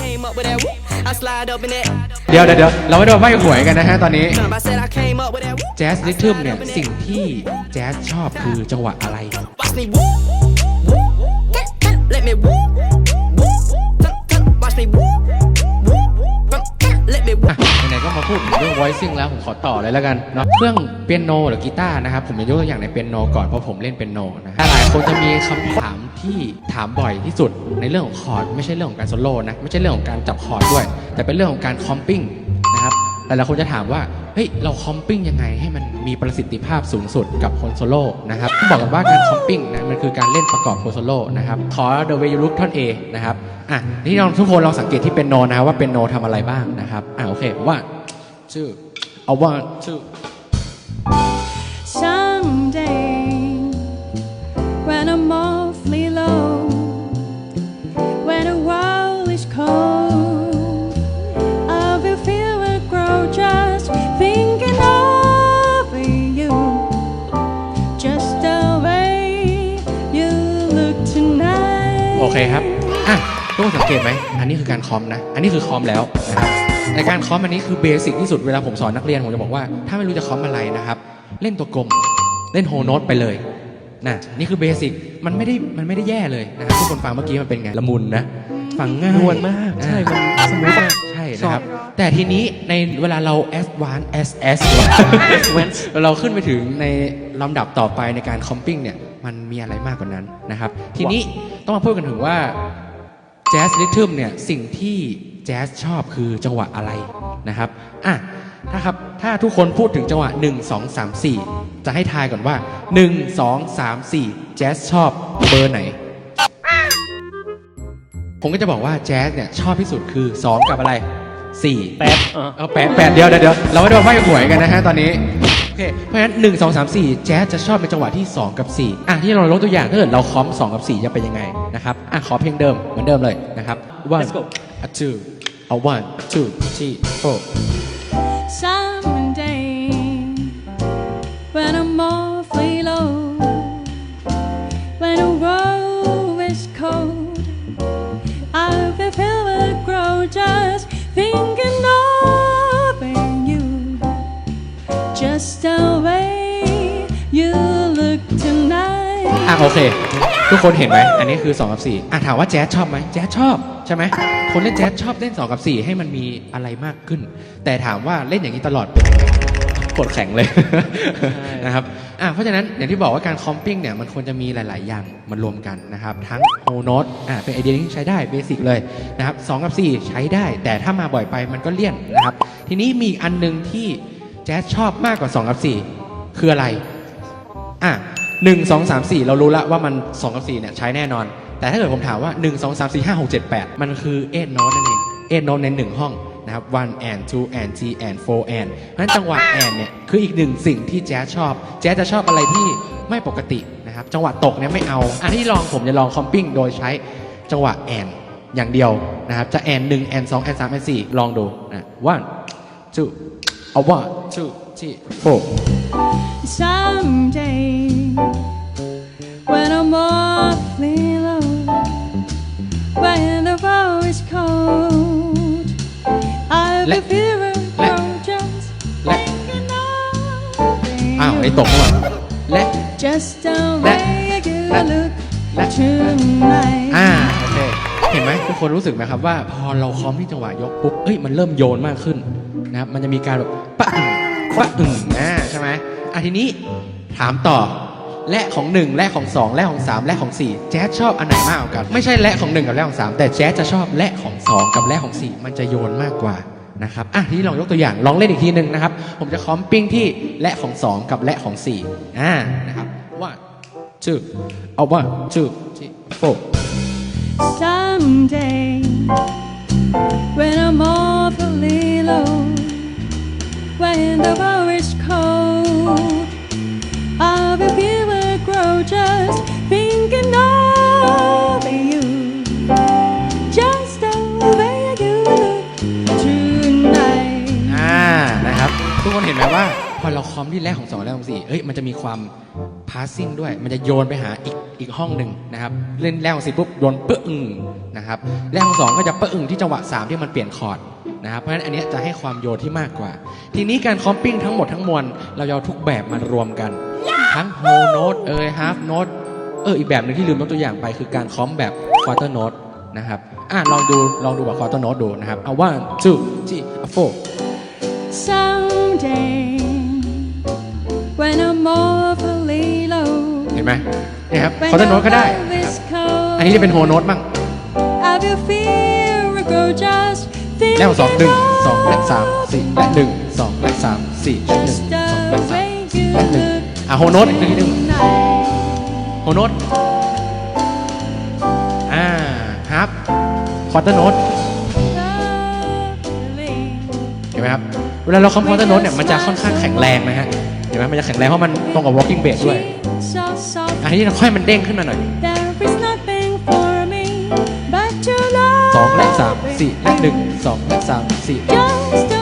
came up with that whoop. I slide up in that. เดี๋ยวเดี๋ยวเดี๋ยวเราไม่ได้มาใบ้หวยกันนะฮะตอนนี้ I said I came up with that whoop. แจ๊สริทึมเนี่ย สิ่งที่แจ๊สชอบคือจังหวะอะไร Watch me whoop. whoop, voicing แล้วผมขอต่อเลยแล้วกันเนาะเครื่องเปียโนหรือกีตาร์นะครับผมจะยกตัวอย่างในเปียโนก่อนเพราะผมเล่นเปียโนนะหลายคนจะมีคำถามที่ถามบ่อยที่สุดในเรื่องของคอร์ดไม่ใช่เรื่องของการโซโล่นะไม่ใช่เรื่องของการจับคอร์ดด้วย แต่เป็นเรื่องของการคอมปิ้งนะครับหลายๆคนจะถามว่าเฮ้ยเราคอมปิ้งยังไงให้มันมีประสิทธิภาพสูงสุดกับคนโซโล่นะครับต้องบอกกันว่าการคอมปิ้งนะมันคือการเล่นประกอบคนโซโล่นะครับขอ The Way You Look ท่อน A นะครับอะนี่ลองทุกคนลองสังเกตที่เปียโนนะว่าเปียโนทำอะไรบ้างนะครับอะโอเคว่า two, a one, two. Someday, when I'm awfully low, when the world is cold, I will feel it grow just thinking of you. Just the way you look tonight. โอเคครับ อะทุกคนสังเกตไหม อันนี้คือการคอมนะ อันนี้คือคอมแล้วนะครับ ในการคอมอันนี้คือเบสิกที่สุดเวลาผมสอนนักเรียนผมจะบอกว่าถ้าไม่รู้จะคอมอะไรนะครับ เล่นตัวกลมเล่นโฮโนตไปเลยนะนี่คือเบสิกมันไม่ได้มันไม่ได้แย่เลยนะครับทุกคนฟังเมื่อกี้มันเป็นไงละมุนนะฟังง่ายนวลมากใช่มันสมูทมากใช่นะครับ แต่ทีนี้ในเวลาเรา advance S S เราขึ้นไปถึงในลำดับต่อไปในการคอมปิ้งเนี่ยมันมีอะไรมากกว่านั้นนะครับ ทีนี้ต้องมาพูดกันถึงว่าแจ๊สริทึมเนี่ยสิ่งที่ แจ๊สชอบคือจังหวะอะไรนะครับอะถ้าครับถ้าทุกคนพูดถึงจังหวะ 1 2 3 4 จะให้ทายก่อนว่า 1 2 3 4 แจ๊สชอบเบอร์ไหน ผมก็จะบอกว่าแจ๊สเนี่ยชอบที่สุดคือ 2 กับอะไร 4 แปดเออเอาแปดแปดเดียวเดี๋ยวเดี๋ยวเราไม่ได้มาใบ้หวยกันนะฮะตอนนี้โอเคเพราะฉะนั้นหนึ่งสองสามสี่แจ๊สจะชอบเป็นจังหวะที่2กับ4อะที่เราลดตัวอย่างถ้าเกิดเราคอม2กับ4จะเป็นยังไงนะครับอะขอเพลงเดิมเหมือนเดิมเลยนะครับ one Let's go a two a one two three four Someday, when I'm awfully low, when the world is cold, I will feel it grow just thinking of you. Just the way you look tonight. อ่ะโอเค ทุกคนเห็นไหม อันนี้คือ2กับ4อะถามว่าแจ๊สชอบไหม แจ๊สชอบใช่ไหม คนเล่นแจ๊สชอบเล่น2กับ4ให้มันมีอะไรมากขึ้น แต่ถามว่าเล่นอย่างนี้ตลอดเป็นยังไงปวดแข็งเลยนะครับอะเพราะฉะนั้นอย่างที่บอกว่าการคอมปิ้งเนี่ยมันควรจะมีหลาย ๆ อย่างมารวมกันนะครับ ทั้งโฮโนตอะเป็นไอเดียที่ใช้ได้เบสิกเลยนะครับสกับ 4 ใช้ได้ แต่ถ้ามาบ่อยไปมันก็เลี่ยนนะครับ ทีนี้มีอีกอันหนึงที่แจ๊สชอบมากกว่า2กับ4คืออะไรอะ หนึ่งสองสามสี่เรารู้ล้วว่ามันสองกับสี่เนี่ยใช้แน่นอน แต่ถ้าเกิดผมถามว่าหนึ่งสองสามสี่ห้าหกเจ็ดแปดมันคือเอ็นโนตนั่นเองเอ็นโนตในหนึ่งห้องนะครับ one and two and three and four and เพราะฉะนั้นจังหวะ and เนี่ยคืออีกหนึ่งสิ่งที่แจ๊สชอบ แจ๊สจะชอบอะไรที่ไม่ปกตินะครับ จังหวะตกเนี่ยไม่เอา อันที่ลองผมจะลองคอมปิ้งโดยใช้จังหวะ and อย่างเดียวนะครับ จะ and หนึ่ง and สอง and สาม and สี่ลองดูนะ one two เอา one two three four Someday, awfully low, when the world is cold, I will Let- feel it let- grow just let- thinking of อ้าวไอ้ you. ตกเข้ามาและ Just the Let- way you let- look let- tonight. อ่าโอเคเห็นไหมทุกคนรู้สึกไหมครับว่าพอเราคอมที่จังหวะยกปุ๊บเอ้ยมันเริ่มโยนมากขึ้นนะครับมันจะมีการแบบปะอึ่งปะอึ่งอ่าใช่ไหมอะทีนี้ถามต่อ และของหนึ่งและของสองและของสามและของสี่แจ๊สชอบอันไหนมากกว่ากัน ไม่ใช่และของหนึ่งกับและของสามแต่แจ๊สจะชอบและของสองกับและของสี่มันจะโยนมากกว่านะครับอะทีนี้ลองยกตัวอย่างลองเล่นอีกทีหนึ่งนะครับ ผมจะคอมปิ้งที่และของสองกับและของสี่อ่านะครับ one two เอา one two three four Someday, when I'm awfully low, when the world is cold, ทุกคนเห็นไหมว่า พอเราคอมที่แรกของสองและของสี่เอ้ยมันจะมีความ passing ด้วย มันจะโยนไปหาอีกอีกห้องหนึ่งนะครับ เล่นแรกของสี่ปุ๊บโยนเปื้องนะครับแรกของสองก็จะเปื้องที่จังหวะ3ที่มันเปลี่ยนคอร์ดนะครับ เพราะฉะนั้นอันนี้จะให้ความโยนที่มากกว่า ทีนี้การคอมปิ้งทั้งหมดทั้งมวลเราเอาทุกแบบมารวมกัน ทั้ง whole note เอ่ย half note เอออีกแบบหนึ่งที่ลืมยกตัวอย่างไปคือการคอมแบบ quarter note นะครับอะลองดูลองดูแบบ quarter note ดูนะครับเอา one two three four เห็นไหมเนี่ยครับ when quarter note ก็ได้ love นะครับ is cold, อันนี้จะเป็น whole note บ้าง I will feel a grow just แรกของสองหนึ่งสองและ thinking สามสี่และหนึ่งสองและสามสี่และหนึ่ง Just สองและ the สาม way you และหนึ่ง look อะโฮโนตอีกทีหนึ่ง tonight. โฮโนตอ่าฮับควอเตอร์โนต Lovely. เห็นไหมครับ เวลาเราคอมควอเตอร์โนตเนี่ยมันจะค่อนข้างแข็งแรงนะฮะเห็นไหมมันจะแข็งแรงเพราะมันตรงกับ walking bass ด้วย So soft, อันนี้เราค่อยมันเด้งขึ้นมาหน่อย there is nothing for me but your love. สองและสามสี่และหนึ่งสองและสามสี่ Just